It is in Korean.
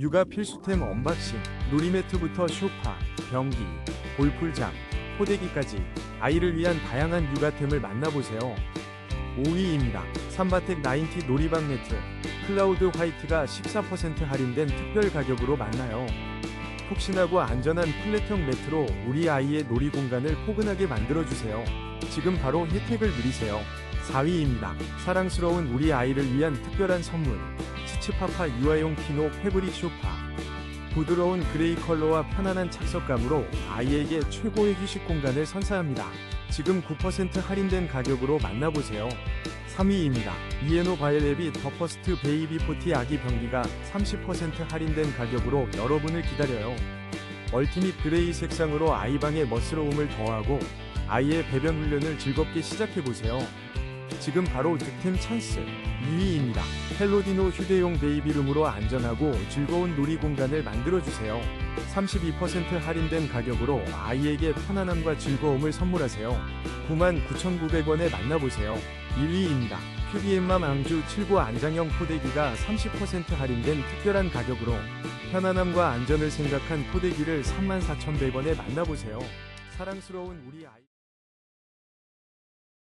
육아 필수템 언박싱, 놀이매트부터 쇼파, 변기, 골풀장, 포대기까지 아이를 위한 다양한 육아템을 만나보세요. 5위입니다. 삼바텍 90 놀이방 매트, 클라우드 화이트가 14% 할인된 특별 가격으로 만나요. 푹신하고 안전한 플랫형 매트로 우리 아이의 놀이 공간을 포근하게 만들어주세요. 지금 바로 혜택을 누리세요. 4위입니다. 사랑스러운 우리 아이를 위한 특별한 선물. 치치파파 유아용 피노 패브릭 쇼파. 부드러운 그레이 컬러와 편안한 착석감으로 아이에게 최고의 휴식 공간을 선사합니다. 지금 9% 할인된 가격으로 만나보세요. 3위입니다. 이에노 바이레비 더 퍼스트 베이비 포티 아기 변기가 30% 할인된 가격으로 여러분을 기다려요. 멀티밋 그레이 색상으로 아이방의 멋스러움을 더하고 아이의 배변 훈련을 즐겁게 시작해보세요. 지금 바로 득템 찬스 2위입니다. 헬로디노 휴대용 베이비룸으로 안전하고 즐거운 놀이 공간을 만들어주세요. 32% 할인된 가격으로 아이에게 편안함과 즐거움을 선물하세요. 99,900원에 만나보세요. 1위입니다. 큐비엠맘 앙주 7구 안장형 포대기가 30% 할인된 특별한 가격으로 편안함과 안전을 생각한 포대기를 34,100원에 만나보세요. 사랑스러운 우리 아이